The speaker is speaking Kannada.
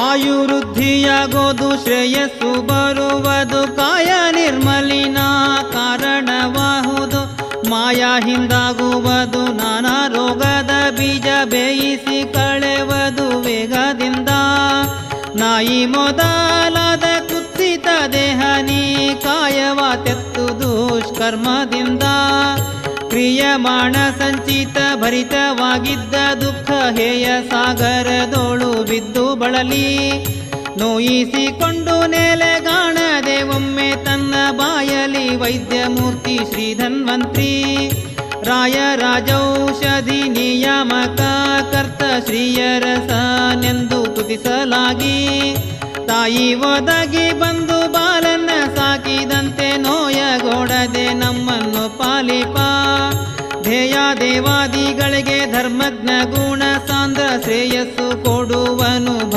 ಆಯುವೃದ್ಧಿಯಾಗೋದು ಶ್ರೇಯಸ್ಸು ಬರುವುದು ಕಾಯ ನಿರ್ಮಲಿನ ಕಾರಣವಾಹುದು. ಮಾಯಾ ಹಿಂದಾಗುವುದು ನಾನಾ ರೋಗದ ಬೀಜ ಬೇಯಿಸಿ ಕಳೆವದು ವೇಗದಿಂದ. ನಾಯಿ ಮೊದಲಾದ ಕುತ್ತಿತ ದೇಹನಿ ಕಾಯವ ತೆತ್ತು ದುಷ್ಕರ್ಮದಿಂದ. ಕ್ರಿಯಮಾಣ ಸಂಚಿತ ಭರಿತವಾಗಿದ್ದ ದುಃಖ ಹೇಯ ಸಾಗರದೋಳು ಬಿದ್ದು ಬಳಲಿ. ನೋಯಿಸಿಕೊಂಡು ನೆಲೆಗಾಣದೆ ಒಮ್ಮೆ ತನ್ನ ಬಾಯಲಿ ವೈದ್ಯಮೂರ್ತಿ ಶ್ರೀಧನ್ವಂತ್ರಿ ರಾಯ ರಾಜೌಷಧಿ ನಿಯಾಮಕ ಕರ್ತ ಶ್ರೀಯರಸನೆಂದು ತುತಿಸಲಾಗಿ ತಾಯಿ ಒದಗಿ ಬಂದು ನೋಯಗೊಡದೆ ನಮ್ಮನ್ನು ಪಾಲಿಪಾ. ಧ್ಯೇಯ ದೇವಾದಿಗಳಿಗೆ ಧರ್ಮಜ್ಞ ಗುಣ ಸಾಂದ್ರ ಶ್ರೇಯಸ್ಸು ಕೊಡುವನು ಭಜ